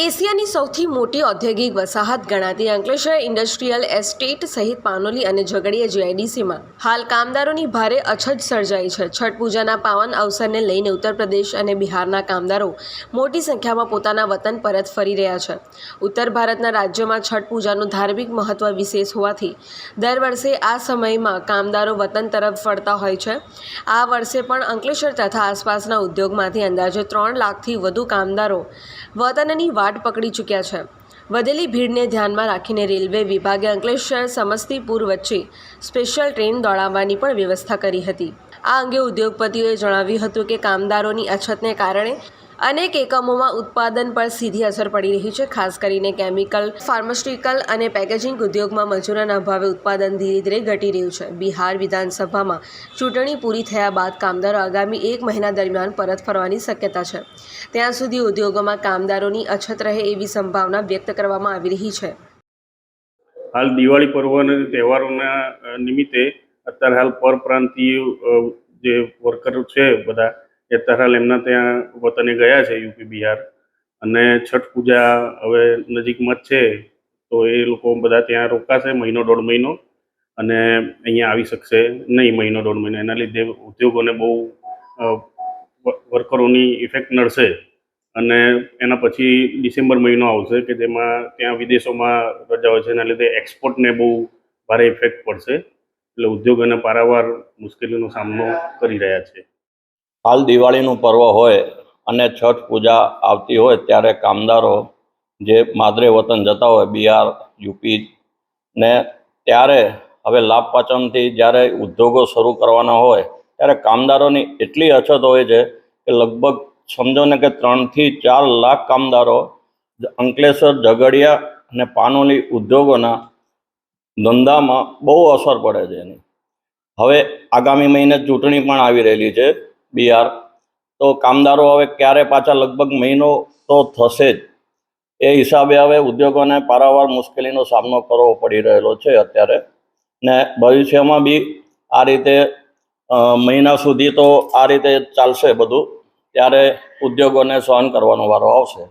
એશિયાની સૌથી મોટી ઔદ્યોગિક વસાહત ગણાતી અંકલેશ્વર ઇન્ડસ્ટ્રીયલ એસ્ટેટ સહિત પાનોલી અને ઝઘડિયા જીઆઈડીસીમાં. હાલ કામદારોની ભારે અછત સર્જાઈ છે. છઠ પૂજાના પાવન અવસરને લઈને ઉત્તર પ્રદેશ અને બિહારના કામદારો મોટી સંખ્યામાં પોતાના વતન પરત ફરી રહ્યા છે. ઉત્તર ભારતના રાજ્યોમાં છઠ પૂજાનું ધાર્મિક મહત્વ વિશેષ હોવાથી દર વર્ષે આ સમયમાં કામદારો વતન તરફ ફરતા હોય છે. આ વર્ષે પણ અંકલેશ્વર તથા આસપાસના ઉદ્યોગમાંથી અંદાજે ત્રણ લાખથી વધુ કામદારો વતનની વાટ પકડી ચૂક્યા છે. વધેલી ભીડને ધ્યાનમાં રાખીને રેલવે વિભાગે અંકલેશ્વર, સમસ્તીપુર વચ્ચે સ્પેશિયલ ટ્રેન દોડાવવાની પણ વ્યવસ્થા કરી હતી. આ અંગે ઉદ્યોગપતિઓએ જણાવ્યું હતું કે કામદારોની અછતને કારણે અનેક એકમોમાં ઉત્પાદન પર સીધી અસર પડી રહી છે. ખાસ કરીને કેમિકલ, ફાર્માસ્યુટિકલ અને પેકેજિંગ ઉદ્યોગમાં મજૂરોના અભાવે ઉત્પાદન ધીરે ધીરે ઘટી રહ્યું છે. બિહાર વિધાનસભામાં ચૂંટણી પૂરી થયા બાદ કામદારો આગામી એક મહિના દરમિયાન પરત ફરવાની શક્યતા છે. ત્યાં સુધી ઉદ્યોગોમાં કામદારોની અછત રહે એવી સંભાવના વ્યક્ત કરવામાં આવી રહી છે. હાલ દિવાળી પર્વ અને તહેવારોના નિમિત્તે અત્યારે હાલ પરપ્રાંતીય જે વર્કર છે બધા એ એમના ત્યાં વતને ગયા છે, યુપી, બિહાર. અને છઠ પૂજા હવે નજીકમાં જ છે, તો એ લોકો બધા ત્યાં રોકાશે મહિનો, દોઢ મહિનો. અને અહીંયા આવી શકશે નહીં મહિનો, દોઢ મહિનો. એના લીધે ઉદ્યોગોને બહુ વર્કરોની ઇફેક્ટ નડશે. અને એના પછી ડિસેમ્બર મહિનો આવશે કે જેમાં ત્યાં વિદેશોમાં રજાઓ છે, એના લીધે એક્સપોર્ટને બહુ ભારે ઇફેક્ટ પડશે. એટલે ઉદ્યોગોને પારાવાર મુશ્કેલીનો સામનો કરી રહ્યા છે. હાલ દિવાળીનું પર્વ હોય અને છઠ પૂજા આવતી હોય ત્યારે કામદારો જે માદરે વતન જતા હોય, બિહાર, યુપી ને ત્યારે હવે લાભ પાચનથી જ્યારે ઉદ્યોગો શરૂ કરવાના હોય ત્યારે કામદારોની એટલી અછત હોય છે કે લગભગ સમજો ને કે ત્રણથી ચાર લાખ કામદારો અંકલેશ્વર, ઝઘડિયા અને પાનોલી ઉદ્યોગોના ધંધામાં બહુ અસર પડે છે એની. હવે આગામી મહિને ચૂંટણી પણ આવી રહેલી છે. બિહાર. તો કામદારો હવે ક્યારે પાછા લગભગ મહિનો તો થશે જ. એ હિસાબે હવે ઉદ્યોગોને પારાવાર મુશ્કેલીનો સામનો કરવો પડી રહેલો છે અત્યારે. ને ભવિષ્યમાં બી આ રીતે મહિના સુધી તો આ રીતે ચાલશે બધું. ત્યારે ઉદ્યોગોને સહન કરવાનો વારો આવશે.